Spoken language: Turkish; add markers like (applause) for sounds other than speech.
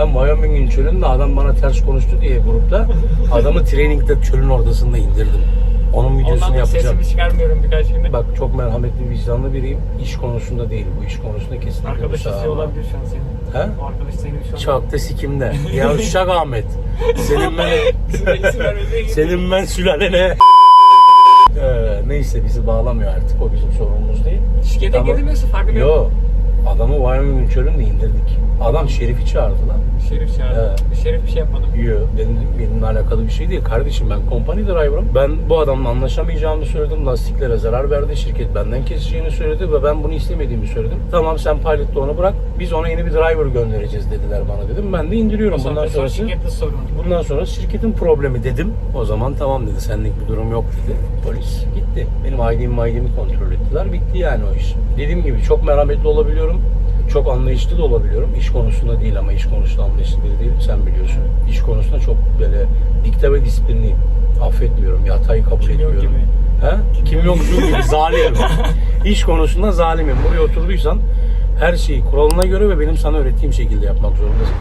Ben Wyoming'in çölünde adam bana ters konuştu diye grupta adamı trainingde çölün ortasında indirdim. Onun videosunu Ondan da yapacağım. sesimi çıkarmıyorum birkaç gündür. Bak çok merhametli vicdanlı biriyim. İş konusunda değil bu iş konusunda kesinlikle Arkadaş müsamaha. izliyor olabilir şu an seni. He? O arkadaş seni şu an. Çok da sikimde. Ya Uşak Ahmet. Senin ben İsim (laughs) senin ben sülalene. Ee, neyse bizi bağlamıyor artık. O bizim sorunumuz değil. Şirkete Tamam. girilmiyorsa farkı yok. Yo. Adamı Wyoming'in çölünde indirdik. Adam Şerif'i çağırdı lan. Şerif çağırdı. Şerif bir şey yapmadı. Yo, benim, benimle alakalı bir şey değil. Kardeşim ben company driver'ım. Ben bu adamla anlaşamayacağımı söyledim. Lastiklere zarar verdi. Şirket benden keseceğini söyledi ve ben bunu istemediğimi söyledim. Tamam sen pilotla onu bırak. Biz ona yeni bir driver göndereceğiz dediler bana dedim. Ben de indiriyorum. Bundan sonrası şirkette sorun. Bundan sonra şirketin problemi dedim. O zaman tamam dedi. Senlik bir durum yok dedi. Polis gitti. Benim ID'mi ID'mi kontrol ettiler. Bitti yani o iş. Dediğim gibi çok merhametli olabiliyorum. Çok anlayışlı da olabiliyorum. İş konusunda değil ama iş konusunda anlayışlı biri değilim. Sen biliyorsun. İş konusunda çok böyle dikte ve disiplinliyim. Affetmiyorum. Yatayı kabul Kim yok etmiyorum. gibi. He? Kim yok gibi zalimim. (laughs) İş konusunda zalimim. Buraya oturduysan her şeyi kuralına göre ve benim sana öğrettiğim şekilde yapmak zorundasın.